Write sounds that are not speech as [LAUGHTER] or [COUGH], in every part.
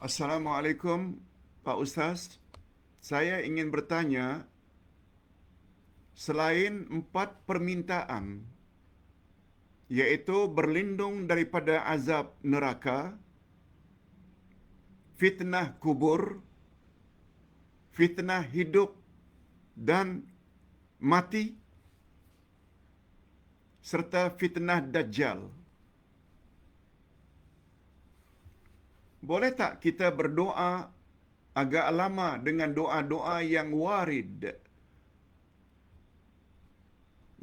Assalamualaikum Pak Ustaz. Saya ingin bertanya selain empat permintaan yaitu berlindung daripada azab neraka, fitnah kubur, fitnah hidup dan mati serta fitnah dajjal. Boleh tak kita berdoa agak lama dengan doa-doa yang warid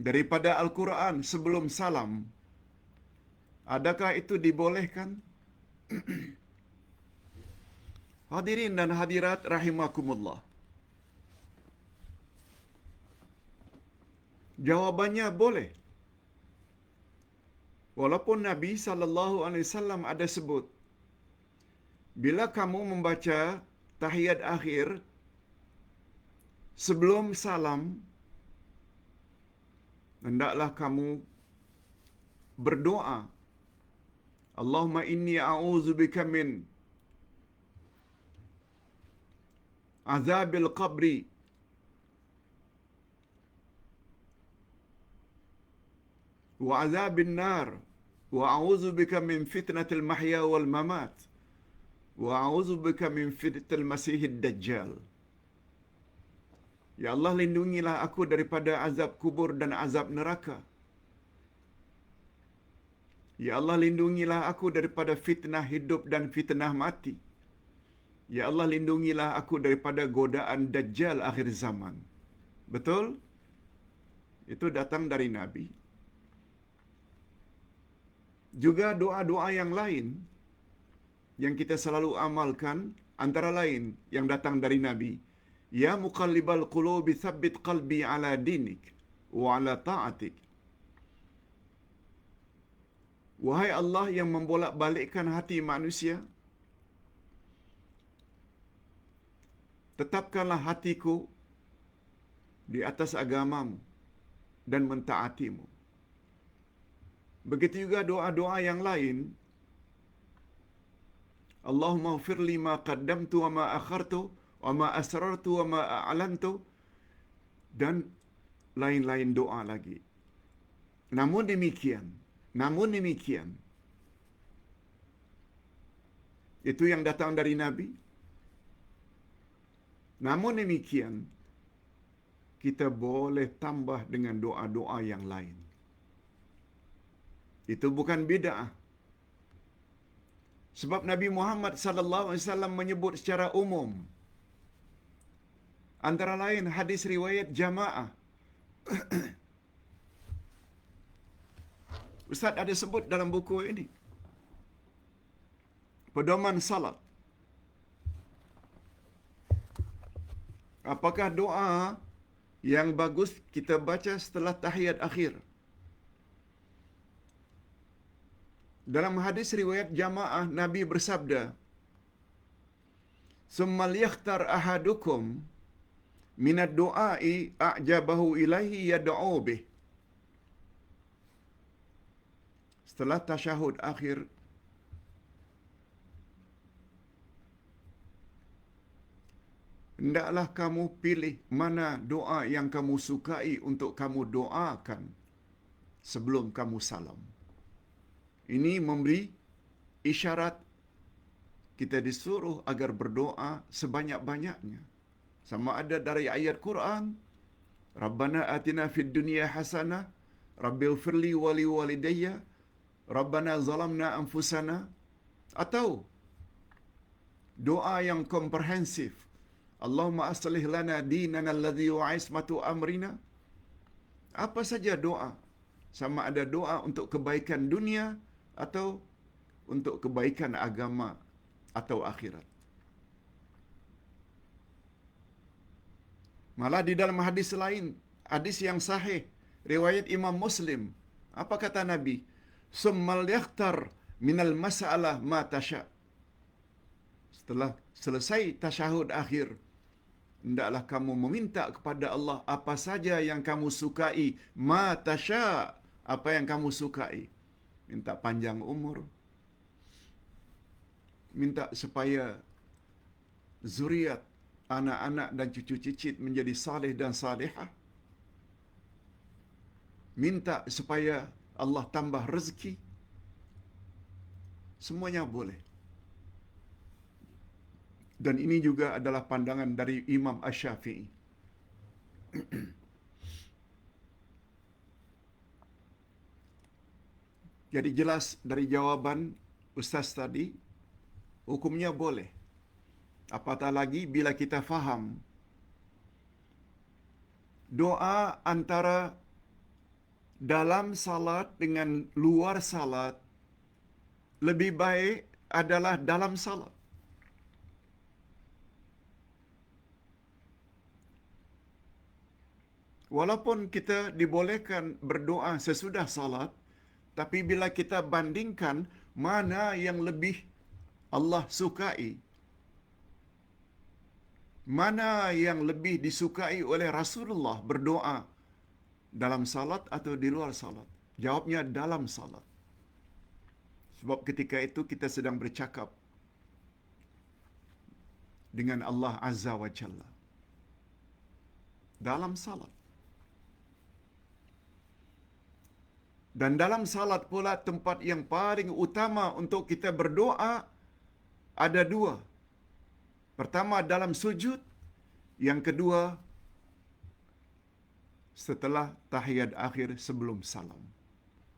daripada Al-Quran sebelum salam? Adakah itu dibolehkan? [CLEARS THROAT] Hadirin dan hadirat rahimakumullah. Jawabannya boleh. Walaupun Nabi sallallahu alaihi wasallam ada sebut bila kamu membaca tahiyat akhir sebelum salam hendaklah kamu berdoa. Allahumma inni a'udzubika min azabil qabri. Wa azabin nar. Wa a'udzubika min fitnatil mahya wal mamat wa a'udzubika min fitnatil masiihid dajjal Ya Allah lindungilah aku daripada azab kubur dan azab neraka. Ya Allah lindungilah aku daripada fitnah hidup dan fitnah mati. Ya Allah lindungilah aku daripada godaan dajjal akhir zaman. Betul? Itu datang dari Nabi. Juga doa-doa yang lain yang kita selalu amalkan antara lain yang datang dari Nabi. Ya muqallibal qulubi thabbit qalbi ala dinik wa ala ta'atik. Wahai Allah yang membolak-balikkan hati manusia, tetapkanlah hatiku di atas agamamu dan mentaatimu. Begitu juga doa-doa yang lain. Allahumma ufirli ma qaddamtu wa ma akhartu wa ma asrartu wa ma a'lantu dan lain-lain doa lagi. Namun demikian, namun demikian itu yang datang dari Nabi. Namun demikian kita boleh tambah dengan doa-doa yang lain. Itu bukan bid'ah. Sebab Nabi Muhammad sallallahu alaihi wasallam menyebut secara umum Antara lain hadis riwayat jamaah. [COUGHS] Ustaz ada sebut dalam buku ini. Pedoman salat. Apakah doa yang bagus kita baca setelah tahiyat akhir? Dalam hadis riwayat jamaah Nabi bersabda, "Summal yakhtar ahadukum minad du'ai a'jabahu ilaihi yad'u bih. Setelah tasyahud akhir Hendaklah kamu pilih mana doa yang kamu sukai untuk kamu doakan sebelum kamu salam. Ini memberi isyarat kita disuruh agar berdoa sebanyak-banyaknya. Sama ada dari ayat Quran Rabbana atina fid dunya hasanah Rabbil firli wali walidayya Rabbana zalamna anfusana atau doa yang komprehensif Allahumma aslih lana dinana alladhi wa ismatu amrina. Apa saja doa sama ada doa untuk kebaikan dunia atau untuk kebaikan agama atau akhirat Malah di dalam hadis lain, hadis yang sahih, riwayat Imam Muslim, apa kata Nabi? Summal yakhtar minal mas'alah ma tasha. Setelah selesai tasyahud akhir, hendaklah kamu meminta kepada Allah apa saja yang kamu sukai, ma tasha, apa yang kamu sukai. Minta panjang umur, minta supaya zuriat anak-anak dan cucu cicit menjadi saleh dan salihah. Minta supaya Allah tambah rezeki. Semuanya boleh. Dan ini juga adalah pandangan dari Imam Ash-Syafi'i. [CLEARS THROAT] Jadi jelas dari jawaban Ustaz tadi, hukumnya boleh. Apatah lagi bila kita faham doa antara dalam salat dengan luar salat lebih baik adalah dalam salat. Walaupun kita dibolehkan berdoa sesudah salat, tapi bila kita bandingkan mana yang lebih Allah sukai, mana yang lebih disukai oleh Rasulullah berdoa dalam salat atau di luar salat? Jawabnya dalam salat. Sebab ketika itu kita sedang bercakap dengan Allah Azza wa Jalla. Dalam salat. Dan dalam salat pula tempat yang paling utama untuk kita berdoa ada dua. Pertama dalam sujud, yang kedua setelah tahiyat akhir sebelum salam.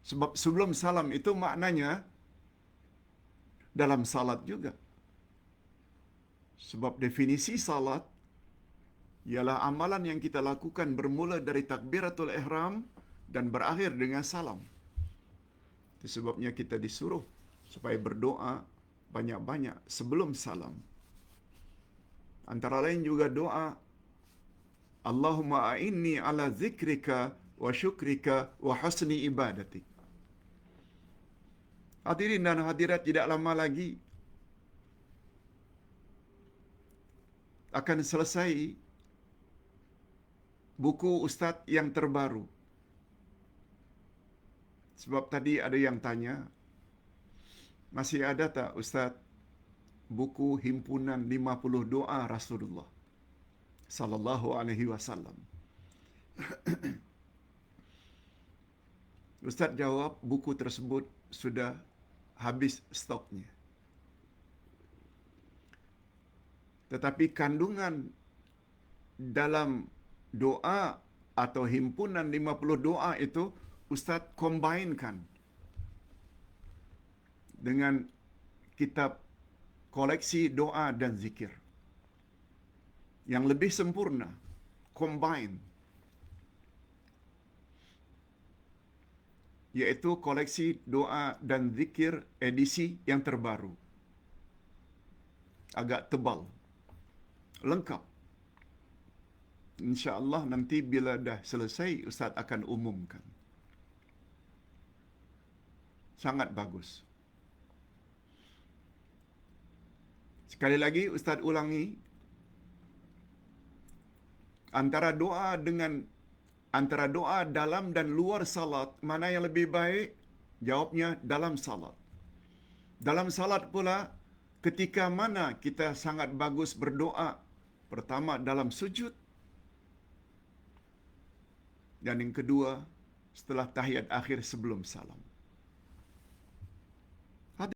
Sebab sebelum salam itu maknanya dalam salat juga. Sebab definisi salat ialah amalan yang kita lakukan bermula dari takbiratul ihram dan berakhir dengan salam. Itu sebabnya kita disuruh supaya berdoa banyak-banyak sebelum salam. Antara lain juga doa Allahumma a'inni ala zikrika wa syukrika wa husni ibadati. Hadirin dan hadirat tidak lama lagi akan selesai buku Ustaz yang terbaru. Sebab tadi ada yang tanya, masih ada tak Ustaz buku himpunan 50 doa Rasulullah sallallahu alaihi wasallam? [COUGHS] Ustaz jawab buku tersebut sudah habis stoknya. Tetapi kandungan dalam doa atau himpunan 50 doa itu Ustaz combinekan dengan kitab koleksi doa dan zikir. Yang lebih sempurna, combine. Iaitu koleksi doa dan zikir edisi yang terbaru. Agak tebal. Lengkap. InsyaAllah nanti bila dah selesai, Ustaz akan umumkan. Sangat bagus. Sekali lagi Ustaz ulangi antara doa dengan antara doa dalam dan luar salat mana yang lebih baik? Jawabnya dalam salat. Dalam salat pula ketika mana kita sangat bagus berdoa? Pertama dalam sujud dan yang kedua setelah tahiyat akhir sebelum salam.